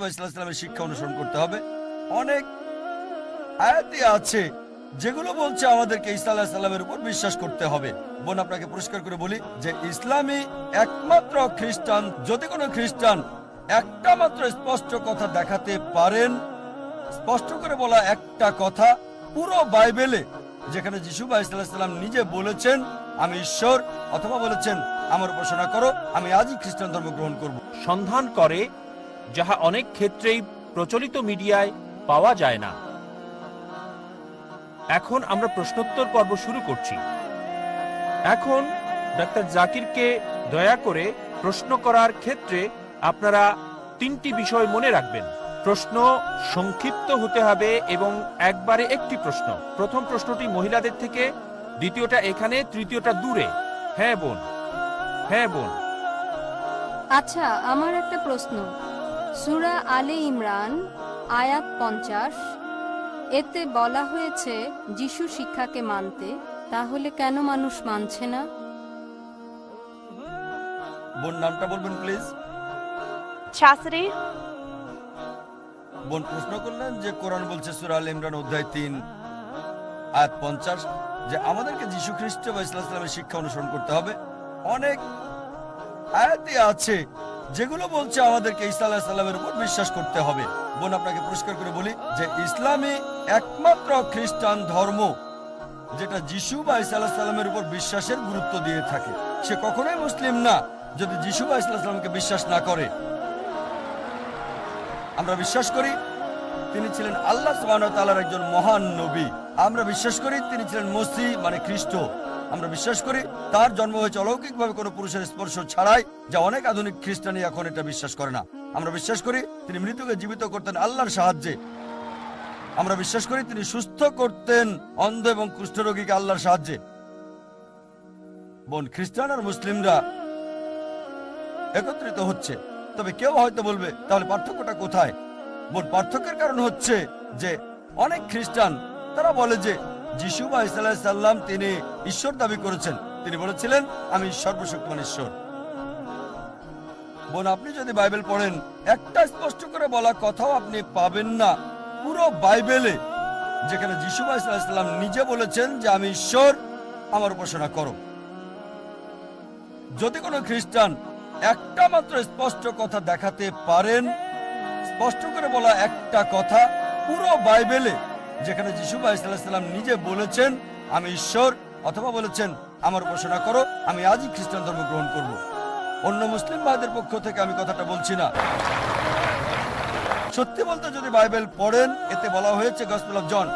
বা ইসলামের শিক্ষা অনুসরণ করতে হবে। অনেক আয়াতি আছে, যেগুলো বলছে আমাদেরকে ইসা আলাহ সাল্লামের উপর বিশ্বাস করতে হবে। বোন, আপনাকে পরিষ্কার করে বলি যে ইসলামই একমাত্র খ্রিস্টান, যদি কোনো খ্রিস্টান একটা মাত্র স্পষ্ট কথা দেখাতে পারেন, স্পষ্ট করে বলা একটা কথা, পুরো বাইবেলে যেখানে যিশু বা ইসলাম নিজে বলেছেন, আমি ঈশ্বর অথবা বলেছেন, আমার উপাসনা করো, আমি আজই খ্রিস্টান ধর্ম গ্রহণ করব। সন্ধান করে যাহা অনেক ক্ষেত্রেই প্রচলিত মিডিয়ায় পাওয়া যায় না। এখন আমরা প্রশ্নোত্তর পর্ব শুরু করছি। এখন ডাক্তার জাকিরকে দয়া করে প্রশ্ন করার ক্ষেত্রে আপনারা তিনটি বিষয় মনে রাখবেন। প্রশ্ন সংক্ষিপ্ত হতে হবে এবং একবারে একটি প্রশ্ন। প্রথম প্রশ্নটি মহিলাদের থেকে, দ্বিতীয়টা এখানে, তৃতীয়টা দূরে। হ্যাঁ বোন হ্যাঁ বোন। আচ্ছা আমার একটা প্রশ্ন। সুরা আলে ইমরান আয়াত পঞ্চাশ। এতে বলা হয়েছে যিশু শিক্ষাকে মানতে তাহলে কেন মানুষ মানছে না? বোন নামটা বলবেন প্লিজ Chastity, বোন প্রশ্ন করলেন যে কোরআন বলছে সুরা আল ইমরান অধ্যায় তিন আয়াত পঞ্চাশ যে আমাদেরকে যীশু খ্রিস্ট বা ইসলামের শিক্ষা অনুসরণ করতে হবে। অনেক আয়াতি আছে যেগুলো বলছে আমাদেরকে ইসা সাল্লামের উপর বিশ্বাস করতে হবে। বোন, আপনাকে পরিষ্কার করে বলি যে ইসলামই একমাত্র খ্রিস্টান ধর্ম যেটা যিশু বা ইসা সাল্লামের উপর বিশ্বাসের গুরুত্ব দিয়ে থাকে। সে কখনোই মুসলিম না, যদি যিশু বা ইসলাম সাল্লামকে বিশ্বাস না করে। আমরা বিশ্বাস করি তিনি ছিলেন আল্লাহ সুবহানাহু একজন মহান নবী। আমরা বিশ্বাস করি তিনি ছিলেন মসি মানে খ্রিস্ট। আমরা বিশ্বাস করি তার জন্ম হয়েছে অলৌকিকভাবে কোনো পুরুষের স্পর্শ ছাড়াই, যা অনেক আধুনিক খ্রিস্টানি এখন এটা বিশ্বাস করে না। আমরা বিশ্বাস করি তিনি মৃত্যুকে জীবিত করতেন আল্লাহর সাহায্যে। আমরা বিশ্বাস করি তিনি সুস্থ করতেন অন্ধ এবং কুষ্ঠরোগীকে আল্লাহর সাহায্যে। বোন খ্রিস্টান আর মুসলিমরা একত্রিত হচ্ছে। তবে কেউ হয়তো বলবে, তাহলে পার্থক্যটা কোথায়? বোন, পার্থক্যের কারণ হচ্ছে যে অনেক খ্রিস্টান, তারা বলে যে যিশু বা সাল্লাম তিনি ঈশ্বর দাবি করেছেন। তিনি বলেছিলেন, আমি সর্বশক্তিমান ঈশ্বর। বোন, আপনি যদি বাইবেল পড়েন, একটা স্পষ্ট করে বলা কথাও আপনি পাবেন না। পুরো বাইবেলে যেখানে যিশু বা সাল্লাম নিজে বলেছেন যে, আমি ঈশ্বর, আমার উপাসনা করো। যদি কোনো খ্রিস্টান একটা মাত্র স্পষ্ট কথা দেখাতে পারেন, স্পষ্ট করে বলা একটা কথা, পুরো বাইবেলে যেখানে যিশু বা নিজে বলেছেন, আমি ঈশ্বর অথবা বলেছেন, আমার উপাসনা করো, আমি আজই খ্রিস্টান ধর্ম গ্রহণ করব। অন্য মুসলিম ভাইদের পক্ষ থেকে আমি কথাটা বলছি না। সত্যি বলতে যদি বাইবেল পড়েন, এতে বলা হয়েছে গসপেল অফ জন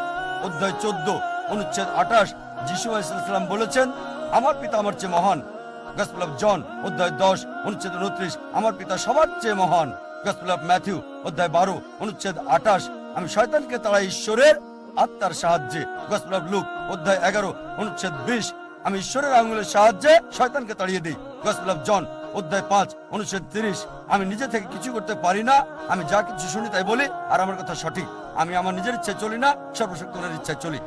অধ্যায় চোদ্দ, অনুচ্ছেদ আঠাশ, যিশু ইসলাম বলেছেন, আমার পিতা আমার চেয়ে মহান। গসপেল অফ জন অধ্যায় দশ, অনুচ্ছেদ উনত্রিশ, আমার পিতা সবার চেয়ে মহান। গসপেল অফ ম্যাথিউ অধ্যায় বারো, অনুচ্ছেদ আঠাশ, আমি শয়তানকে তারা ঈশ্বরের আত্মার সাহায্যে। লুক, অধ্যায় এগারো, অনুচ্ছেদ বিশ। আমি ঈশ্বরের আঙুলের সাহায্যে শয়তানকে তাড়িয়ে দিই। গসপেল জন, অধ্যায় পাঁচ, অনুচ্ছেদ তিরিশ। আমি নিজে থেকে কিছু করতে পারি না। আমি যা কিছু শুনি তাই বলি, আর আমার কথা সঠিক। আমি আমার নিজের ইচ্ছায় চলি না, সর্বশক্তিমানের ইচ্ছায় চলি।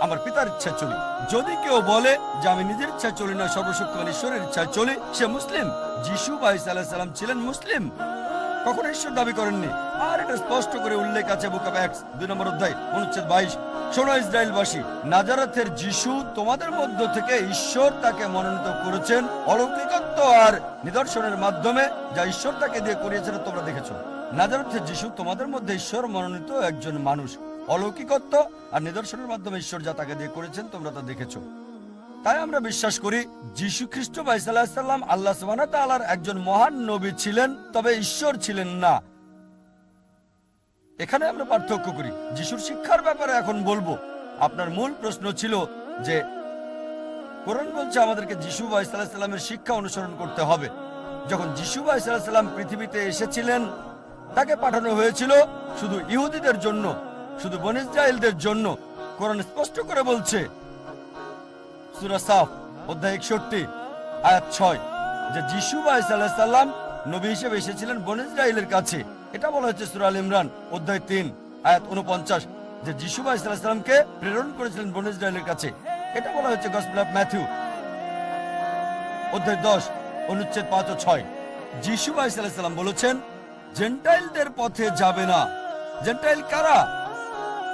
আমার পিতার ইচ্ছা চলি। যদি কেউ বলে যে আমি নিজের ইচ্ছা চলি না, সর্বশক্তিমান ঈশ্বরের ইচ্ছায় চলি, সে মুসলিম। যিশু বা ইসা আলাইহিস ছিলেন মুসলিম। কখনো ঈশ্বর দাবি করেননি। আর এটা স্পষ্ট করে উল্লেখ আছে বুক অফ অ্যাক্টস, দুই নম্বর অধ্যায়, অনুচ্ছেদ বাইশ। শোনো ইসরায়েলবাসী নাজারাথের যিশু তোমাদের মধ্য থেকে ঈশ্বর তাকে মনোনীত করেছেন অলৌকিকত্ব আর নিদর্শনের মাধ্যমে, যা ঈশ্বর তাকে দিয়ে করিয়েছেন তোমরা দেখেছ। নাজারাথের যিশু তোমাদের মধ্যে ঈশ্বর মনোনীত একজন মানুষ। অলৌকিকত্ব আর নিদর্শনের মাধ্যমে ঈশ্বর যা তাকে দিয়ে করেছেন তোমরা তা দেখেছ। তাই আমরা বিশ্বাস করি যীশু খ্রিস্ট বা ইসাল্লাম আল্লাহ সুবহানাহু একজন মহান নবী ছিলেন, তবে ঈশ্বর ছিলেন না। এখানে আমরা পার্থক্য করি। যিশুর শিক্ষার ব্যাপারে এখন বলব। আপনার মূল প্রশ্ন ছিল যে, কোরআন বলছে আমাদেরকে যিশু বা ইসাল্লামের শিক্ষা অনুসরণ করতে হবে। যখন যিশু বা ইসাল্লাম পৃথিবীতে এসেছিলেন, তাকে পাঠানো হয়েছিল শুধু ইহুদিদের জন্য, শুধু বন জন্য। কোরআন স্পষ্ট করে বলছে প্রেরণ করেছিলেন বন ইসরায়েলের কাছে। এটা বলা হচ্ছে ম্যাথিউ অধ্যায় দশ, অনুচ্ছেদ পাঁচ ও ছয়। যিশু বলেছেন, জেন্টাইলদের পথে যাবে না। জেন্টাইল কারা?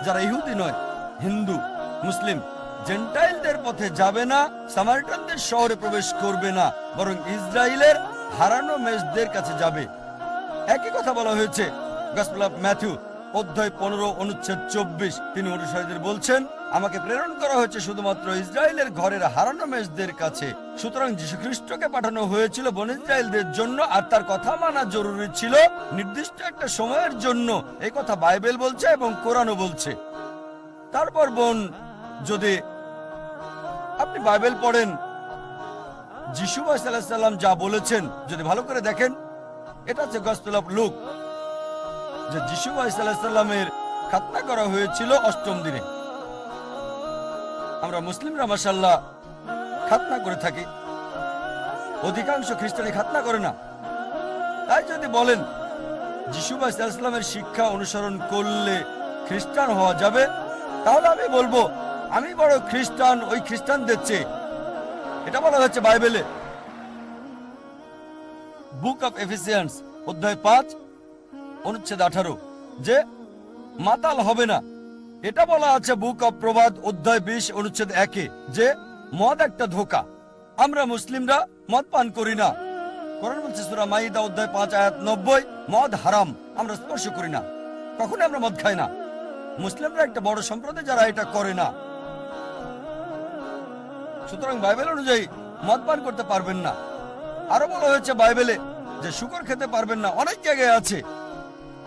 যারা ইহুদি নয়, হিন্দু, মুসলিম। জেন্টাইলদের পথে যাবে না, সামারিটানদের শহরে প্রবেশ করবে না, বরং ইসরায়েলের হারানো মেষদের কাছে যাবে। একই কথা বলা হয়েছে গসপেল অফ ম্যাথিউ অধ্যায় পনেরো, অনুচ্ছেদ চব্বিশ। তিনি অনুসারীদের বলছেন, আমাকে প্রেরণ করা হয়েছে শুধুমাত্র ইসরায়েলের ঘরের হারানো মেষদের কাছে। সুতরাং যীশু খ্রিস্টকে পাঠানো হয়েছিল বন ইসরায়েলদের জন্য, আর তার কথা মানা জরুরি ছিল নির্দিষ্ট একটা সময়ের জন্য। এই কথা বাইবেল বলছে এবং কোরআনও বলছে। তারপর বোন, যদি আপনি বাইবেল পড়েন। যিশু সাল্লাম যা বলেছেন, যদি ভালো করে দেখেন, এটা হচ্ছে গসপেল অফ লুক যে যিশু সাল্লামের খাতনা করা হয়েছিল অষ্টম দিনে। আমরা মুসলিমরা মাসাল্লাহ খাতনা করে থাকি। অধিকাংশ খ্রিস্টানি খাতনা করে না। তাই যদি বলেন, যিশু সাল্লামের শিক্ষা অনুসরণ করলে খ্রিস্টান হওয়া যাবে, তাহলে আমি বলব আমি বড় খ্রিস্টান, ওই খ্রিস্টানদের চেয়ে। এটা বলা হচ্ছে বাইবেলে। বুক অফ এফিসিয়েন্স, অধ্যায় পাঁচ, অনুচ্ছেদ আঠারো, যে মাতাল হবে না। এটা বলা আছে বুক অফ প্রবাদ, অধ্যায় বিশ, অনুচ্ছেদ একে, যে মদ একটা ধোকা। আমরা মুসলিমরা মদ পান করি না। কোরআন বলছে সুরা মাইদা, অধ্যায় পাঁচ, আয়াত নব্বই, মদ হারাম, আমরা স্পর্শ করি না। কখনো আমরা মদ খাই না। মুসলিমরা একটা বড় সম্প্রদায়, যারা এটা করে না। সুতরাং বাইবেল অনুযায়ী মদ পান করতে পারবেন না। আরও বলা হয়েছে বাইবেলে যে শুকর খেতে পারবেন না। অনেক জায়গায় আছে।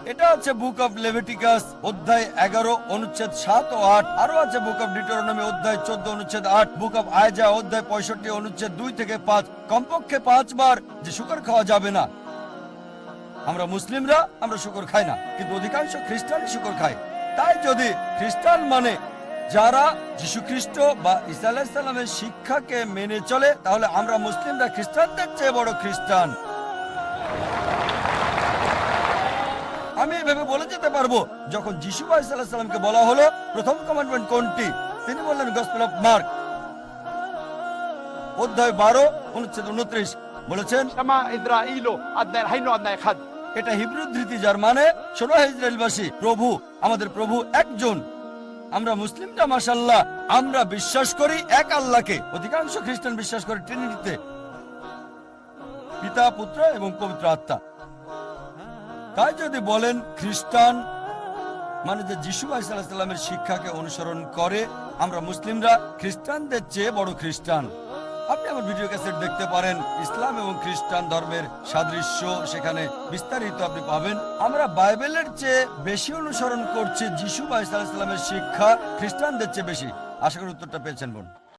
এটা আছে বুক অফ লেভিটিকাস, অধ্যায় এগারো, অনুচ্ছেদ সাত ও আট। আরও আছে বুক অফ ডিটোরনমি অধ্যায় চোদ্দ, অনুচ্ছেদ আট। বুক অফ আয়জা অধ্যায় পঁয়ষট্টি, অনুচ্ছেদ দুই থেকে পাঁচ। কমপক্ষে পাঁচবার যে শুকর খাওয়া যাবে না। আমরা মুসলিমরা, আমরা শুকর খাই না। কিন্তু অধিকাংশ খ্রিস্টান শুকর খায়। তাই যদি খ্রিস্টান মানে যারা যীশুখ্রিস্ট বা ইসালামের শিক্ষাকে মেনে চলে তাহলে আমরা মুসলিমরা খ্রিস্টানদের চেয়ে বড় খ্রিস্টান। আমি এভাবে বলে যেতে পারব যখন যিশু বা ইসালামকে বলা হলো প্রথম কমান্ডমেন্ট কোনটি? তিনি বললেন গসপেল অফ মার্ক অধ্যায় বারো অনুচ্ছেদ উনত্রিশ। বলেছেন এটা হিব্রু ধৃতি যার মানে ষোলো ইসরায়েলবাসী প্রভু আমাদের প্রভু একজন। আমরা মুসলিমরা মাসাল্লাহ আমরা বিশ্বাস করি এক আল্লাহকে। অধিকাংশ খ্রিস্টান বিশ্বাস করে ট্রিনিটিতে। পিতা, পুত্র এবং পবিত্র আত্মা। তাই যদি বলেন খ্রিস্টান মানে যে যিশু আলাইসাল্লামের শিক্ষাকে অনুসরণ করে, আমরা মুসলিমরা খ্রিস্টানদের চেয়ে বড় খ্রিস্টান। আপনি আমার ভিডিও ক্যাসেট দেখতে পারেন। ইসলাম এবং খ্রিস্টান ধর্মের সাদৃশ্য সেখানে বিস্তারিত আপনি পাবেন। আমরা বাইবেলের চেয়ে বেশি অনুসরণ করছি, যিশু বা ইসলামের শিক্ষা খ্রিস্টানদের চেয়ে বেশি। আশা করি উত্তরটা পেয়েছেন বোন।